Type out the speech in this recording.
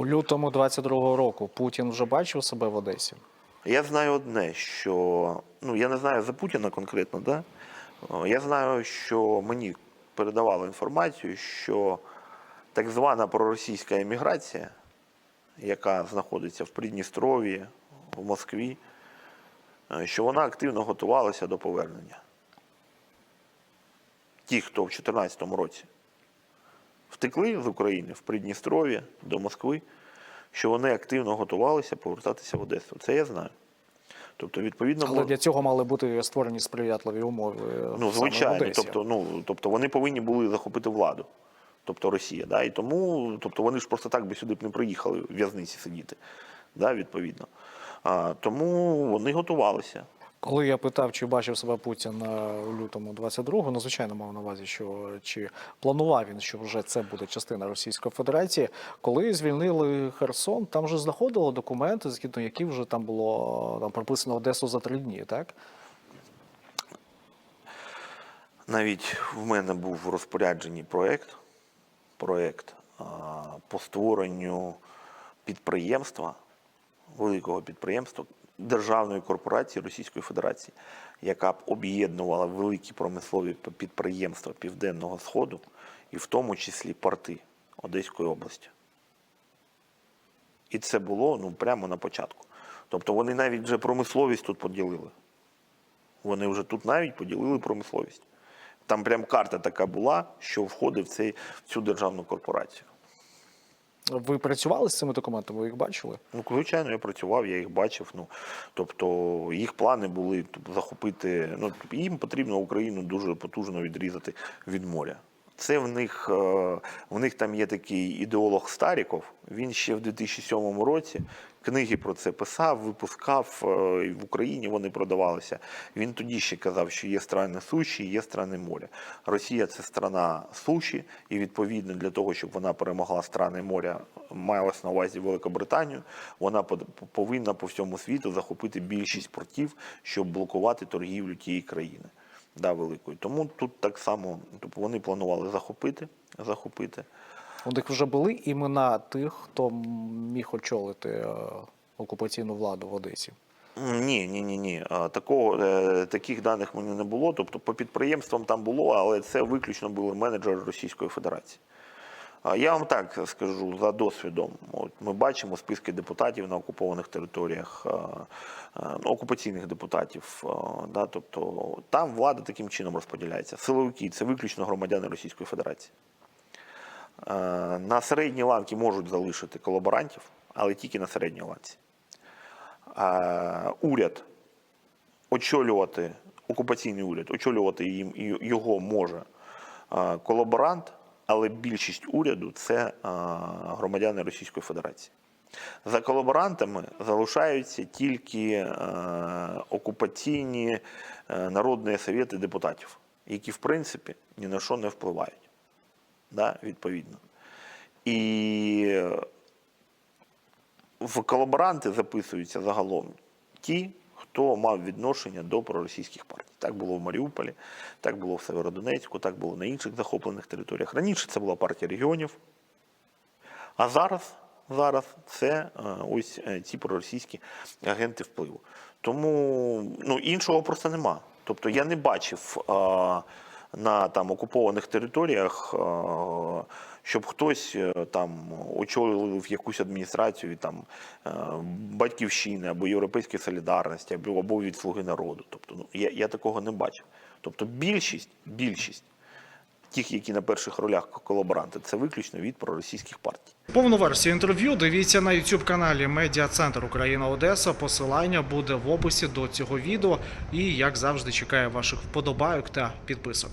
У лютому 22-го року Путін вже бачив себе в Одесі. Я знаю одне, що ну я не знаю за Путіна конкретно, да? Я знаю, що мені передавали інформацію, що так звана проросійська еміграція, яка знаходиться в Придністров'ї, в Москві, е, що вона активно готувалася до повернення. Ті, хто в 2014 році втекли з України в Придністров'я до Москви, що вони активно готувалися повертатися в Одесу. Це я знаю. Тобто, відповідно, Але мож- для цього мали бути створені сприятливі умови. ну, саме в звичайно, Одесі. тобто, ну, тобто вони повинні були захопити владу, тобто Росія. Да? І тому тобто вони ж просто так би сюди б не приїхали в в'язниці сидіти, да, відповідно. А, тому вони готувалися. Коли я питав, чи бачив себе Путін у лютому 22-го, ну мав на увазі, що чи планував він, що вже це буде частина Російської Федерації. Коли звільнили Херсон, там вже знаходили документи, згідно яких вже там було там прописано Одесу за три дні, так? Навіть в мене був в розпорядженні проєкт, проєкт по створенню підприємства, великого підприємства державної корпорації Російської Федерації, яка б об'єднувала великі промислові підприємства Південного Сходу і в тому числі порти Одеської області. І це було ну, прямо на початку. Тобто вони навіть вже промисловість тут поділили. Вони вже тут навіть поділили промисловість. Там прям карта така була, що входить в, цей, в цю державну корпорацію. Ви працювали з цими документами? Ви їх бачили? Ну, звичайно, я працював, я їх бачив. Ну, тобто їх плани були тобто, захопити. Ну, їм потрібно Україну дуже потужно відрізати від моря. Це в них, е, в них там є такий ідеолог Старіков. Він ще в 2007 році книги про це писав, випускав е, в Україні. Вони продавалися. Він тоді ще казав, що є страни суші, є страни моря. Росія це страна суші, і відповідно для того, щоб вона перемогла страни моря, маялась на увазі Великобританію. Вона повинна по всьому світу захопити більшість портів, щоб блокувати торгівлю тієї країни. Да, великою. Тому тут так само тобто вони планували захопити, захопити. У них вже були імена тих, хто міг очолити е, окупаційну владу в Одесі. Ні, ні, ні, ні. Такого е, таких даних в мене не було. Тобто по підприємствам там було, але це виключно були менеджери Російської Федерації. Я вам так скажу за досвідом. От ми бачимо списки депутатів на окупованих територіях, е, е, ну, окупаційних депутатів. е, Да, тобто там влада таким чином розподіляється. Силовики це виключно громадяни Російської Федерації. На середній ланки можуть залишити колаборантів, але тільки на середній ланці. Уряд очолювати, окупаційний уряд, очолювати їм його може колаборант, але більшість уряду це громадяни Російської Федерації. За колаборантами залишаються тільки е, окупаційні е, народні совєти депутатів, які в принципі ні на що не впливають. Да, відповідно. І в колаборанти записуються загалом ті, хто мав відношення до проросійських партій. Так було в Маріуполі, так було в Северодонецьку, так було на інших захоплених територіях. Раніше це була партія регіонів, а зараз, зараз це е, ось е, ці проросійські агенти впливу. Тому ну, іншого просто нема. Тобто я не бачив е, на там окупованих територіях, е, щоб хтось е, там очолив якусь адміністрацію там е, батьківщини або Європейської солідарності, або, від Слуги народу. Тобто, ну я, я такого не бачив. Тобто більшість, більшість тих, які на перших ролях колаборанти, це виключно від проросійських партій. Повну версію інтерв'ю дивіться на youtube каналі Медіа Центр Україна Одеса. Посилання буде в описі до цього відео. І як завжди чекаю ваших вподобайок та підписок.